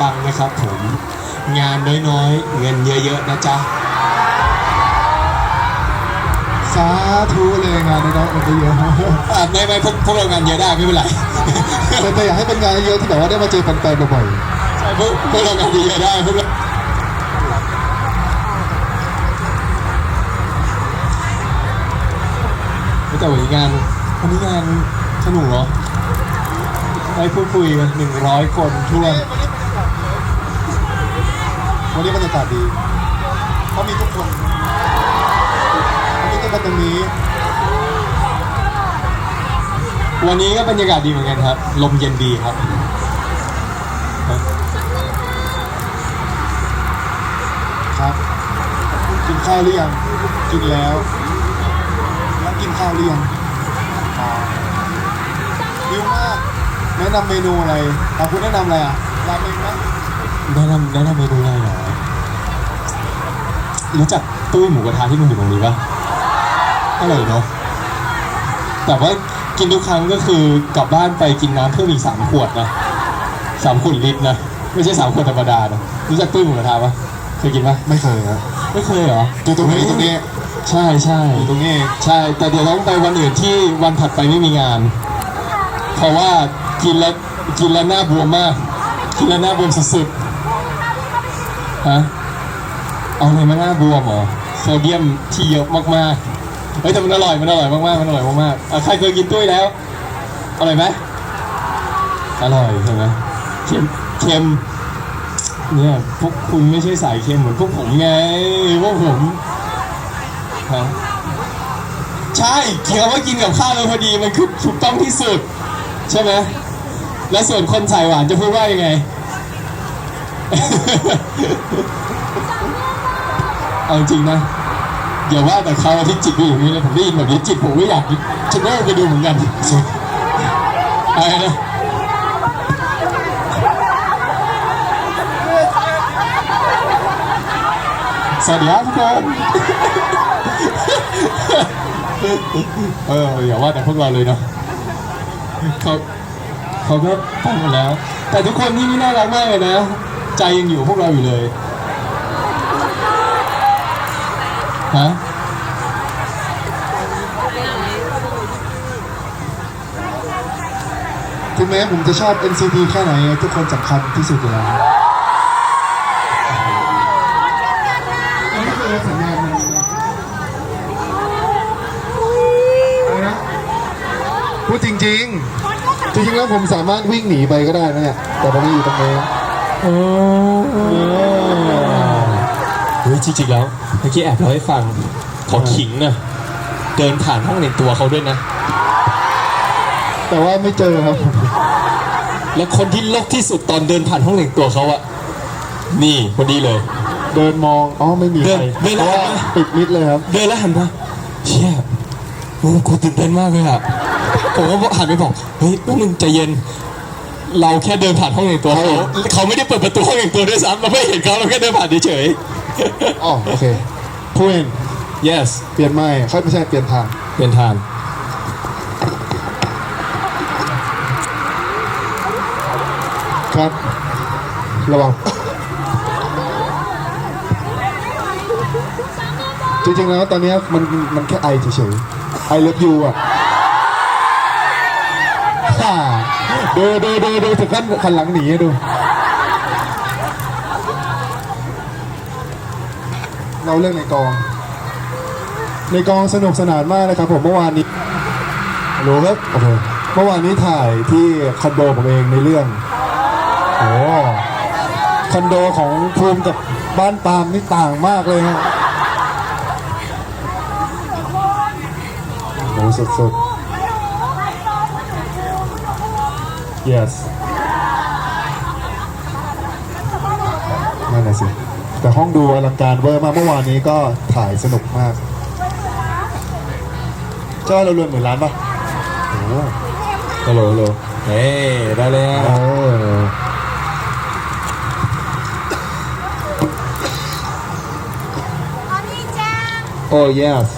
ปังๆนะครับผม งานน้อยๆ เงินเยอะๆนะจ๊ะ สาธุเลยงานน้อยๆมันก็เยอะอะไม่ไม่พวกพวกเรางานเยอะได้ไม่เป็นไร แต่แต่อยากให้เป็นงานเยอะที่แบบว่าได้มาเจอแฟนๆบ่อยใช่พวกพวกเรางานเยอะได้พวกเราแต่วันนี้งานวันนี้งานสนุกเหรอได้พูดคุยกันหนึ่งร้อยคนทั่ว ๆ วันนี้บรรยากาศดีเขามีทุกคนเขามีทุกคนตรงนี้ วันนี้ก็บรรยากาศดีเหมือนกันครับ ลมเย็นดีครับ ครับ กินข้าวหรือยัง กินแล้ว แล้วกินข้าวหรือยังหิวมาก แนะนำเมนูอะไรอ่คุณแนะนำอะไรอะราเมงไหม แนะนำแนะนำเมนูอะไรเหรอรู้จักตุ้ยหมูกระทะที่มันอยู่ตรงนี้ปะอร่อยเนาะแต่ว่ากินทุกครั้งก็คือกลับบ้านไปกินน้ำเพิ่มอีกสามขวดนะสามขวดลิตรนะไม่ใช่สามขวดธรรมดานะรู้จักตุ้ยหมูกระทะปะเคยกินปะไม่เคยนะไม่เคยเหรออยู่ตรงไหนตรงนี้ใช่ใช่อยู่ตรงนี้ใช่ แต่เดี๋ยวต้องไปวันอื่นที่วันถัดไปไม่มีงาน เพราะว่ากินแล้วกินแล้วหน้าบวมมากกินแล้วหน้าบวมสุดๆ ฮะเอาอะไรมาหน้าบวมเหรอโซเดียมที่เยอะมากๆเฮ้ยแต่มันอร่อยมันอร่อยมากๆมันอร่อยมากๆอะใครเคยกินตุ้ยแล้วอร่อยไหมอร่อยใช่ไหมเค็มเค็มเนี่ยพวกคุณไม่ใช่สายเค็มเหมือนพวกผมไงพวกผมฮะใช่เคี้ยวว่ากินกับข้าวแล้วพอดีมันคือถูกต้องที่สุด ใช่ไหมและส่วนคนใส่หวานจะพูดว่ายังไง เอาจริงนะอย่าว่าแต่เขาที่จิตไปอย่างนี้เลยผมได้ยินแบบนี้จิตผมไม่อยากจะโง่ไปดูเหมือนกันอะไรนะสวัสดีครับทุกคนเอออย่าว่าแต่พวกเราเลยเนาะเขาเขาก็ฟังหมดแล้ว แต่ทุกคนที่นี่น่ารักมากเลยนะ ใจยังอยู่พวกเราอยู่เลยฮะถึงแม้ผมจะชอบ NCT แค่ไหน ทุกคนสำคัญที่สุดอยู่แล้วอันนี้คือสัญญาณมันอะไรนะพูดจริง ๆ จริงๆแล้วผมสามารถวิ่งหนีไปก็ได้นะเนี่ยแต่ผมไม่อยู่ตรงนี้ โอ้เฮ้ยจริงๆแล้วเมื่อกี้แอบเล่าให้ฟังขอขิงนะเดินผ่านห้องแต่งตัวเขาด้วยนะ แต่ว่าไม่เจอครับ แล้วคนที่ลกที่สุดตอนเดินผ่านห้องแต่งตัวเขาอะนี่คนนี้เลย เดินมองอ๋อไม่มีเดิใคนรเดินเพราะว่าแล้วปิดมิดเลยครับเดินแล้วหันมาเชี่ยโอ้กูตื่นเต้นมากเลยอะผมก็หันไปบอกเฮ้ยพวกมึงใจเย็น เราแค่เดินผ่านห้องแต่งตัวเขาเขาไม่ได้เปิดประตูห้องแต่งตัวด้วยซ้ำเราไม่เห็นเขาเราแค่เดินผ่านเฉยอ๋อโอเคพูดเองๆ yes เปลี่ยนไม่ค่อยไม่ใช่เปลี่ยนทางเป็นทานครับ ระวัง จริงๆแล้วตอนเนี้ยมันมันแค่ไอเฉยๆไอเลิฟยูอะฮ่า ดูดูดูดูถึงขั้นขันหลังหนีอะดู เราเรื่องในกอง ในกองสนุกสนานมากนะครับผมเมื่อวานนี้รู้ครับโอ้โหเมื่อวานนี้ถ่ายที่คอนโดผมเองในเรื่องโอ้คอนโดของภูมิกับบ้านปามนี่ต่างมากเลยฮะโอ้สุดๆ yes นั่นแหละสิ แต่ห้องดูอลังการเวอร์มากเมื่อวานนี้ก็ถ่ายสนุกมากจ้อยเรารวยเหมือนร้านปะโอ้โหลโหลฮัเฮ้ได้แล้วโอ้โอ้ yes